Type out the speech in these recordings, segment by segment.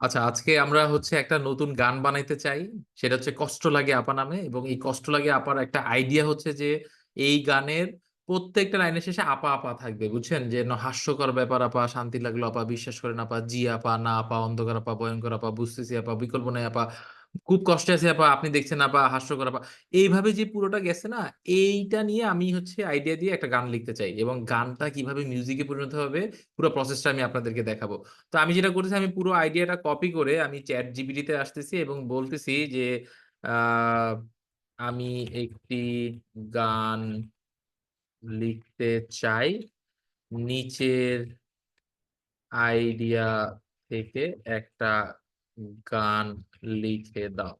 আচ্ছা আজকে আমরা হচ্ছে একটা নতুন গান বানাইতে চাই। সেটা হচ্ছে কষ্ট লাগে আপা নামে এবং এই কষ্ট লাগে আপার একটা আইডিয়া হচ্ছে যে এই গানের প্রত্যেকটা লাইনের শেষে আপা আপা থাকবে, বুঝছেন? যে হাস্যকর ব্যাপার আপা, শান্তি লাগল আপা, বিশ্বাস করেন আপা, জি আপা, না আপা, অন্ধকার আপা, ভয়ঙ্কর আপা, বুঝতেছি আপা, বিকল্প নাই আপা। খুব কষ্টে আছে আপা, আপনি দেখছেন আপা, হাস্যকর আপা। এইভাবে যে পুরোটা গেছে না, এইটা নিয়ে আমি হচ্ছে আইডিয়া দিয়ে একটা গান লিখতে চাই এবং গানটা কীভাবে মিউজিকে পরিণত হবে, পুরো প্রসেসটা আমি আপনাদেরকে দেখাবো। তো আমি যেটা করতেছি, আমি পুরো আইডিয়াটা কপি করে আমি চ্যাট জিপিটিতে আসতেছি এবং বলতেছি যে আমি একটি গান লিখতে চাই। নিচের আইডিয়া থেকে একটা গান লিখে দাও।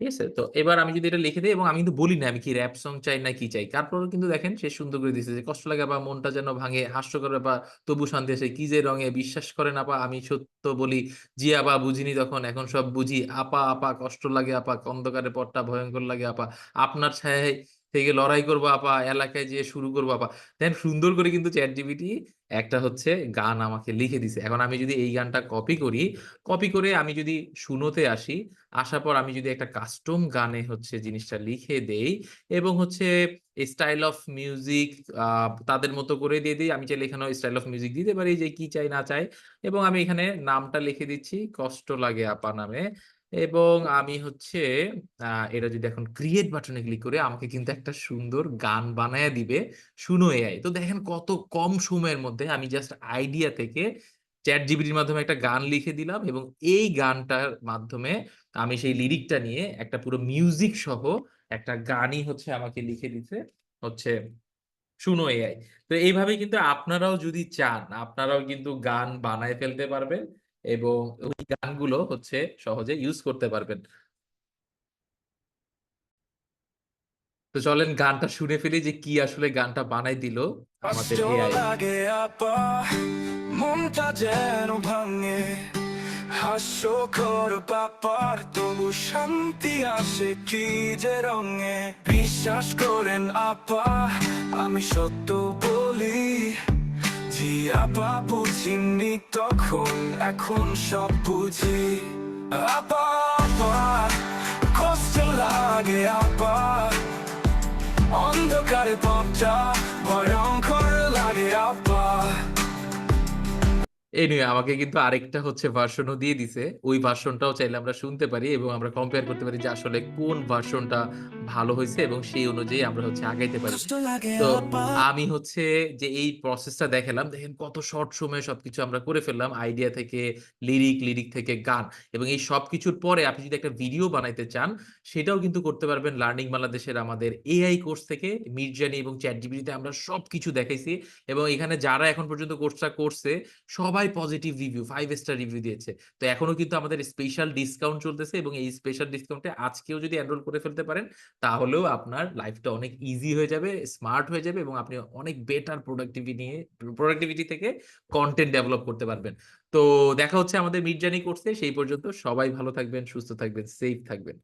ঠিক আছে? তো এবার আমি যদি এটা লিখে দিই এবং আমি কিন্তু বলি না আমি কি র্যাপ সং চাই না কি চাই, তারপরেও কিন্তু দেখেন সে সুন্দর করে দিচ্ছে যে কষ্ট লাগে বা মনটা যেন ভাঙে, হাস্যকর বা তবু শান্তি আসে, কি যে রঙে বিশ্বাস করে না আপা, আমি সত্য বলি, জি আপা বুঝিনি তখন, এখন সব বুঝি, আপা আপা কষ্ট লাগে আপা অন্ধকারে পথটা ভয়ঙ্কর লাগে আপা, আপনার ছায়ায় থেকে লড়াই করব, আপা। এলাকায় যেয়ে শুরু করব, আপা। দেন সুন্দর করে কিন্তু চ্যাট জিপিটি একটা হচ্ছে গান আমাকে লিখে দিছে। এখন আমি যদি এই গানটা কপি করি কপি করে আমি যদি শুনোতে আসি, আসার পর আমি যদি একটা কাস্টম গানে হচ্ছে জিনিসটা লিখে দেই এবং হচ্ছে স্টাইল অফ মিউজিক তাদের মতো করে দিয়ে দিই, আমি চাইলে এখানে স্টাইল অফ মিউজিক দিতে পারি যে কি চাই, না চাই। এবং আমি এখানে নামটা লিখে দিচ্ছি, কষ্ট লাগে, আপা, নামে। এবং আমি হচ্ছে এটা যদি এখন ক্রিয়েট বাটনে ক্লিক করে আমাকে কিন্তু একটা সুন্দর গান বানায় দিবে শুনো এআই তো দেখেন কত কম সময়ের মধ্যে আমি জাস্ট আইডিয়া থেকে চ্যাট জিপিটির মাধ্যমে একটা গান লিখে দিলাম এবং এই গানটার মাধ্যমে আমি সেই লিরিকটা নিয়ে একটা পুরো মিউজিক সহ একটা গানই হচ্ছে আমাকে লিখে দিতে হচ্ছে শুনো এআই তো এইভাবে কিন্তু আপনারাও যদি চান, আপনারাও কিন্তু গান বানায় ফেলতে পারবেন। এবং ওই গানগুলো হচ্ছে সহজে ইউজ করতে পারবেন। তো চলেন গানটা শুনে ফেলি যে কি আসলে গানটা বানাই দিল আমাদের এআই লাগে আপা মনটা যেন ভাঙে। হাস্যকর ব্যাপার তবু শান্তি আসে কি যে রঙে। বিশ্বাস করেন আপা আমি সত্য বলি। জি আপা বুঝিনি তখন, এখন সব বুঝি। আপা আপা, কষ্ট লাগে, আপা। অন্ধকারে পথটা ভয়ঙ্কর। এনিওয়ে আমাকে কিন্তু আরেকটা হচ্ছে ভার্সনও দিয়ে দিছে। ওই ভার্সনটাও চাইলে আমরা শুনতে পারি এবং আমরা কম্পেয়ার করতে পারি যে আসলে কোন ভার্সনটা ভালো হয়েছে এবং সেই অনুযায়ী আমরা হচ্ছে আগাইতে পারি। তো আমি হচ্ছে যে এই প্রসেসটা দেখালাম দেখেন কত শর্ট সময়ে সবকিছু আমরা করে ফেললাম আইডিয়া থেকে লিরিক লিরিক থেকে গান এবং এই সবকিছুর পরে আপনি যদি একটা ভিডিও বানাইতে চান সেটাও কিন্তু করতে পারবেন। লার্নিং বাংলাদেশের আমাদের এআই কোর্স থেকে মির্জানি এবং চ্যাট জিপিটিতে আমরা সবকিছু দেখাইছি এবং এখানে যারা এখন পর্যন্ত কোর্সটা করছে সবাই positive review five star review দিয়েছে। তো এখনও কিন্তু আমাদের স্পেশাল ডিসকাউন্ট চলতেছে এবং এই স্পেশাল ডিসকাউন্টে আজকেও যদি এনরোল করে ফেলতে পারেন, তাহলেও আপনার লাইফটা অনেক ইজি হয়ে যাবে স্মার্ট হয়ে যাবে এবং আপনি অনেক বেটার প্রোডাক্টিভিটি নিয়ে প্রোডাক্টিভিটি থেকে কন্টেন্ট ডেভেলপ করতে পারবেন। তো দেখা হচ্ছে আমাদের মিড কোর্সে সেই পর্যন্ত সবাই ভালো থাকবেন, সুস্থ থাকবেন সেফ থাকবেন।